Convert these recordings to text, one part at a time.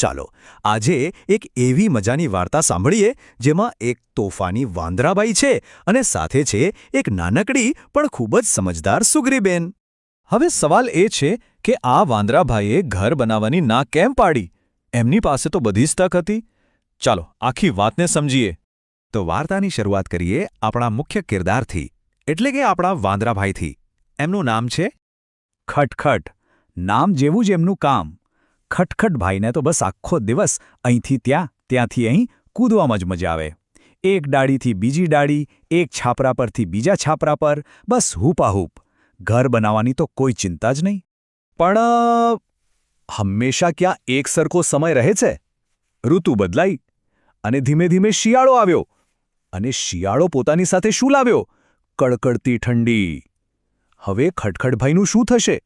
ચાલો, આજે એક એવી મજાની વાર્તા સાંભળીએ જેમાં એક તોફાની વાંદરાબાઈ છે અને સાથે છે એક નાનકડી પણ ખૂબ જ સમજદાર સુગરીબેન. હવે સવાલ એ છે કે આ વાંદરાભાઈએ ઘર બનાવવાની ના કેમ પાડી? એમની પાસે તો બધી જ તક હતી. ચાલો, આખી વાતને સમજીએ. તો વાર્તાની શરૂઆત કરીએ આપણા મુખ્ય કિરદારથી, એટલે કે આપણા વાંદરાભાઈથી. એમનું નામ છે? ખટખટ. નામ જેવું જ એમનું કામ. ખટખટભાઈને તો બસ આખો દિવસ અહીંથી ત્યાં, ત્યાંથી અહીં કૂદવામાં જ મજા આવે. એક ડાળીથી બીજી ડાળી, એક છાપરા પરથી બીજા છાપરા પર, બસ હૂપાહૂપ. ઘર બનાવવાની તો કોઈ ચિંતા જ નહીં. પણ હંમેશા ક્યાં એક સરખો સમય રહે છે? ઋતુ બદલાઈ, અને ધીમે ધીમે શિયાળો આવ્યો. અને શિયાળો પોતાની સાથે શું લાવ્યો? કડકડતી ઠંડી. હવે ખટખટભાઈનું શું થશે?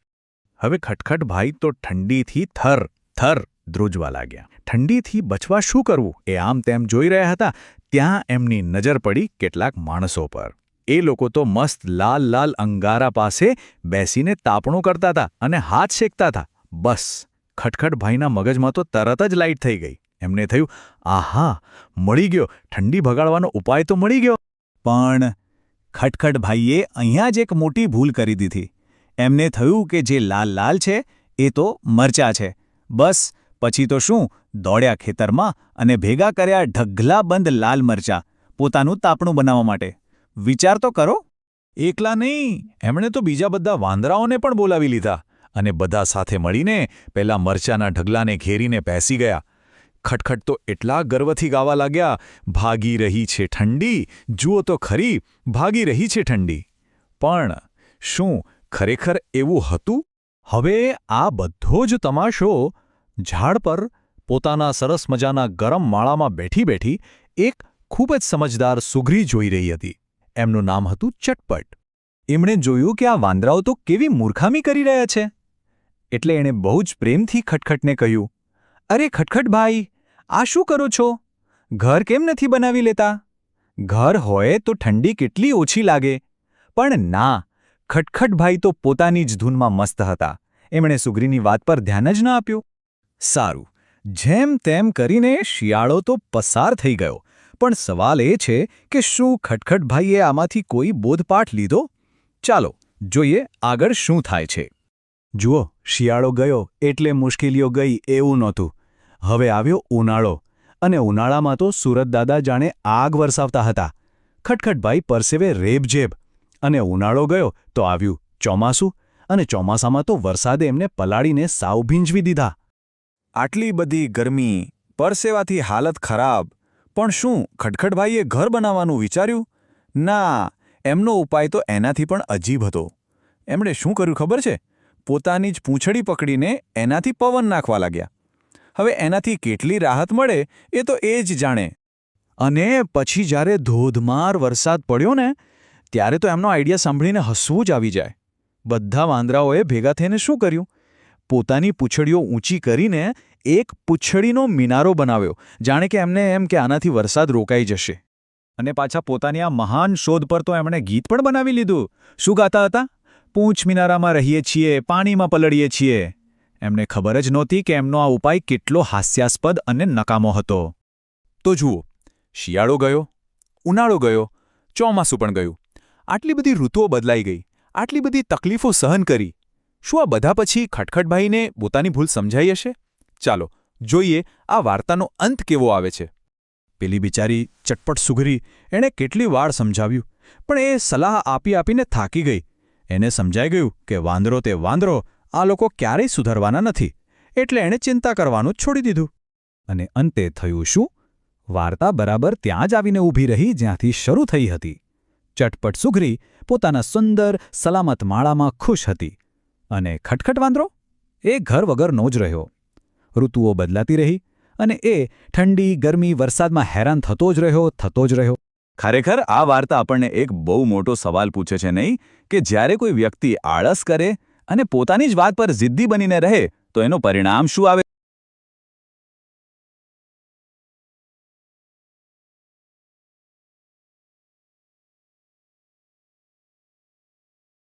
હવે ખટખટભાઈ તો ઠંડીથી થર. થર ધ્રુજવા લાગ્યા. ઠંડીથી બચવા શું કરવું? એ આમ તેમ જોઈ રહ્યા હતા, ત્યાં એમની નજર પડી કેટલાક માણસો પર. એ લોકો તો મસ્ત લાલ લાલ અંગારા પાસે બેસીને તાપણું કરતા હતા અને હાથ શેકતા હતા. બસ ખટખટભાઈના મગજમાં તો તરત જ લાઇટ થઈ ગઈ. એમને થયું, આહા, મળી ગયો. ઠંડી ભગાડવાનો ઉપાય તો મળી ગયો. પણ ખટખટભાઈએ અહીંયા જ એક મોટી ભૂલ કરી દીધી. એમને થયું કે જે લાલ લાલ છે, એ તો મરચા છે. બસ, પછી તો શું? દોડ્યા ખેતરમાં અને ભેગા કર્યા ઢગલાબંધ લાલ મરચા, પોતાનું તાપણું બનાવવા માટે. વિચાર તો કરો. એકલા નહીં, એમણે તો બીજા બધા વાંદરાઓને પણ બોલાવી લીધા અને બધા સાથે મળીને પેલા મરચાના ઢગલાને ઘેરીને બેસી ગયા. ખટખટ તો એટલા ગર્વથી ગાવા લાગ્યા, ભાગી રહી છે ઠંડી, જુઓ તો ખરી, ભાગી રહી છે ઠંડી. પણ શું ખરેખર એવું હતું? હવે આ બધો જ તમાશો ઝાડ પર પોતાના સરસ મજાના ગરમ માળામાં બેઠી બેઠી એક ખૂબ જ સમજદાર સુઘરી જોઈ રહી હતી. એમનું નામ હતું ચટપટ. એમણે જોયું કે આ વાંદરાઓ તો કેવી મૂર્ખામી કરી રહ્યા છે. એટલે એણે બહુ જ પ્રેમથી ખટખટને કહ્યું, અરે ખટખટ ભાઈ, આ શું કરો છો? ઘર કેમ નથી બનાવી લેતા? ઘર હોય તો ઠંડી કેટલી ઓછી લાગે. પણ ના ખટખટભાઈ તો પોતાની જ ધૂનમાં મસ્ત હતા. એમણે સુગ્રીની વાત પર ધ્યાન જ ન આપ્યું. સારું, જેમ તેમ કરીને શિયાળો તો પસાર થઈ ગયો. પણ સવાલ એ છે કે શું ખટખટભાઈએ આમાંથી કોઈ બોધપાઠ લીધો? ચાલો, જોઈએ આગળ શું થાય છે. જુઓ, શિયાળો ગયો એટલે મુશ્કેલીઓ ગઈ એવું નહોતું. હવે આવ્યો ઉનાળો, અને ઉનાળામાં તો સુરતદાદા જાણે આગ વરસાવતા હતા. ખટખટભાઈ પરસેવે રેબજેબ અને ઉનાળો ગયો તો આવ્યું ચોમાસું અને ચોમાસામાં તો વરસાદે એમને પલાળીને સાવ ભીંજવી દીધા. આટલી બધી ગરમી, પરસેવાથી હાલત ખરાબ, પણ શું ખટખટભાઈએ ઘર બનાવવાનું વિચાર્યું? ના, એમનો ઉપાય તો એનાથી પણ અજીબ હતો. એમણે શું કર્યું ખબર છે? પોતાની જ પૂંછડી પકડીને એનાથી પવન નાખવા લાગ્યા. હવે એનાથી કેટલી રાહત મળે એ તો એ જ જાણે. અને પછી જ્યારે ધોધમાર વરસાદ પડ્યો ને ત્યારે તો એમનો આઈડિયા સાંભળીને હસવું જ આવી જાય. બધા વાંદરાઓએ ભેગા થઈને શું કર્યું? પોતાની પૂંછડીઓ ઊંચી કરીને એક પૂંછડીનો મિનારો બનાવ્યો, જાણે કે એમને એમ કે આનાથી વરસાદ રોકાઈ જશે. અને પાછા પોતાની આ મહાન શોધ પર તો એમણે ગીત પણ બનાવી લીધું. શું ગાતા હતા? પૂંછ મિનારામાં રહીએ છીએ, પાણીમાં પલળીએ છીએ. એમને ખબર જ નહોતી કે એમનો આ ઉપાય કેટલો હાસ્યાસ્પદ અને નકામો હતો. તો જુઓ, શિયાળો ગયો, ઉનાળો ગયો, ચોમાસું પણ ગયું. આટલી બધી ઋતુઓ બદલાઈ ગઈ, આટલી બધી તકલીફો સહન કરી. શું આ બધા પછી ખટખટભાઈને પોતાની ભૂલ સમજાઈ હશે? ચાલો, જોઈએ આ વાર્તાનો અંત કેવો આવે છે. પેલી બિચારી ચટપટ સુઘરી એણે કેટલી વાર સમજાવ્યું, પણ એ સલાહ આપી આપીને થાકી ગઈ. એને સમજાઈ ગયું કે વાંદરો તે વાંદરો, આ લોકો ક્યારેય સુધરવાના નથી, એટલે એણે ચિંતા કરવાનું છોડી દીધું. અને અંતે થયું શું? વાર્તા બરાબર ત્યાં જ આવીને ઊભી રહી જ્યાંથી શરૂ થઈ હતી. ચટપટ સુઘરી પોતાના સુંદર, સલામત માળામાં ખુશ હતી. અને ખટખટ વાંદરો? એ ઘર વગરનો જ રહ્યો. ઋતુઓ બદલાતી રહી અને એ ઠંડી, ગરમી, વરસાદમાં હેરાન થતો જ રહ્યો, થતો જ રહ્યો. ખરેખર આ વાર્તા આપણને એક બહુ મોટો સવાલ પૂછે છે નહીં? કે જ્યારે કોઈ વ્યક્તિ આળસ કરે અને પોતાની જ વાત પર જિદ્દી બનીને રહે, તો એનું પરિણામ શું આવે?